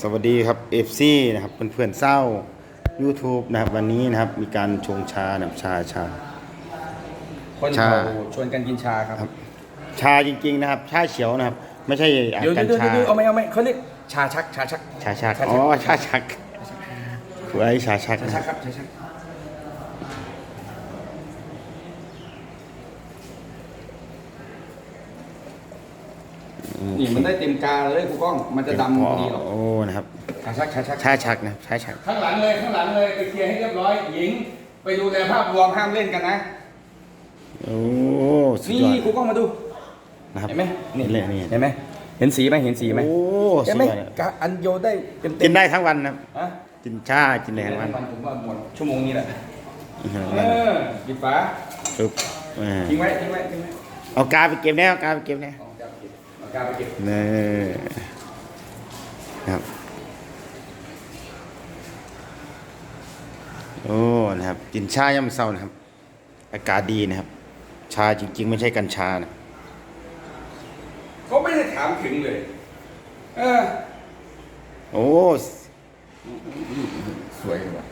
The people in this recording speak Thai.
สวัสดีครับ FC นะครับเพื่อนๆเศร้า YouTube นะครับ วันนี้นะครับมีการชงชานะครับชาชา คนชา เขาชวนกันกินชาครับครับชาจริง ๆ นะครับ ชาเขียวนะครับ ไม่ใช่อะเดี๋ยวกัญเดี๋ยวชาเดี๋ยวเอาไหมเอาไหมเขาเรียกชาชักชาชักชาชัก ชาชักอ๋อชาชักไว้ชาชักชานะคชัรักบครับชาชัก นี่มันได้เต็มกาเลยครูก้องมันจะดำพอดีหรอกโอ้นะครับชาชักชาชักชาชักนะชาชัก ข้างหลังเลยข้างหลังเลยไปเคลียร์ให้เรียบร้อยหญิง ไปดูแลภาพรวมห้ามเล่นกันนะโอ้สุดนี่ยอดครูก้องมาดูนะครับเห็นไหมนี่เลยนี่เห็นไหมเห็นสีไหมเห็นสีไหมโอ้เห็สุนดไหมยอดกาอันโยได้เต็มๆกินได้ทั้งวันนะครับฮะกินชากินได้ทั้งวันผมว่าหมดชั่วโมงนี้แหละอื้อหือเออปิดฝาปึ๊บอ่าทิ้งไว้ทิ้งไว้ทิ้งไว้เอากาไปเก็บแน่เอากาไปเก็บแน่ นี่นะครับ โอ้ นะครับ กินชาย่ำเศร้านะครับ อากาศดีนะครับ ชาจริง ๆ ไม่ใช่กัญชานะเขาไม่ได้ถามถึงเลย เออ โอ้ สวยว่ะ